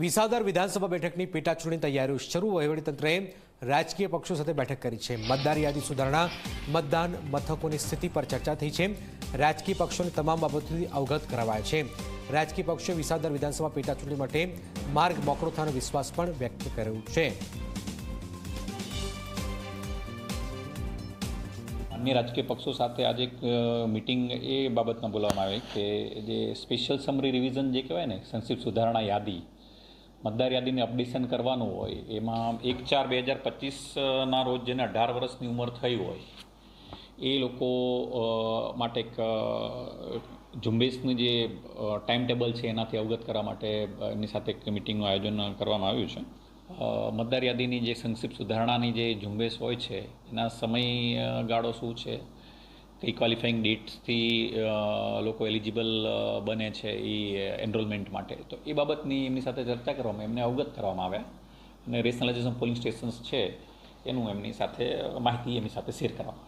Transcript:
વિસાવદર વિધાનસભા બેઠકની પેટાચૂંટણી તૈયારીઓ શરૂ. વહીવટીતંત્રએ રાજકીય પક્ષો સાથે બેઠક કરી છે. મતદાર યાદી સુધારણા, મતદાન મથકોની સ્થિતિ પર ચર્ચા થઈ છે. રાજકીય પક્ષોની તમામ બાબતોથી અવગત કરાવાય છે. રાજકીય પક્ષોએ વિસાવદર વિધાનસભા પેટાચૂંટણી માટે માર્ગ મોકળો થવાનો વિશ્વાસ પણ વ્યક્ત કર્યો છે. અન્ય રાજકીય પક્ષો સાથે આજે એક મિટિંગ એ બાબતમાં બોલવામાં આવી કે જે સ્પેશિયલ સમરી રિવિઝન જે કહેવાય ને, સંક્ષિપ્ત સુધારણા યાદી મતદાર યાદીને અપડેશન કરવાનું હોય, એમાં એક ચાર બે હજાર પચીસના રોજ જેને અઢાર વર્ષની ઉંમર થઈ હોય, એ લોકો માટે એક ઝુંબેશનું જે ટાઈમ ટેબલ છે એનાથી અવગત કરવા માટે એમની સાથે એક મિટિંગનું આયોજન કરવામાં આવ્યું છે. મતદાર યાદીની જે સંક્ષિપ્ત સુધારણાની જે ઝુંબેશ હોય છે, એના સમય ગાળો શું છે કઈ ક્વોલિફાઈંગ ડેટ્સથી લોકો એલિજિબલ બને છે એ એનરોલમેન્ટ માટે તો એ બાબતની એમની સાથે ચર્ચા કરવામાં, એમને અવગત કરવામાં આવ્યા અને રેશનલાઇઝેશન પોલિંગ સ્ટેશન્સ છે, એનું એમની સાથે, માહિતી એમની સાથે શેર કરવામાં.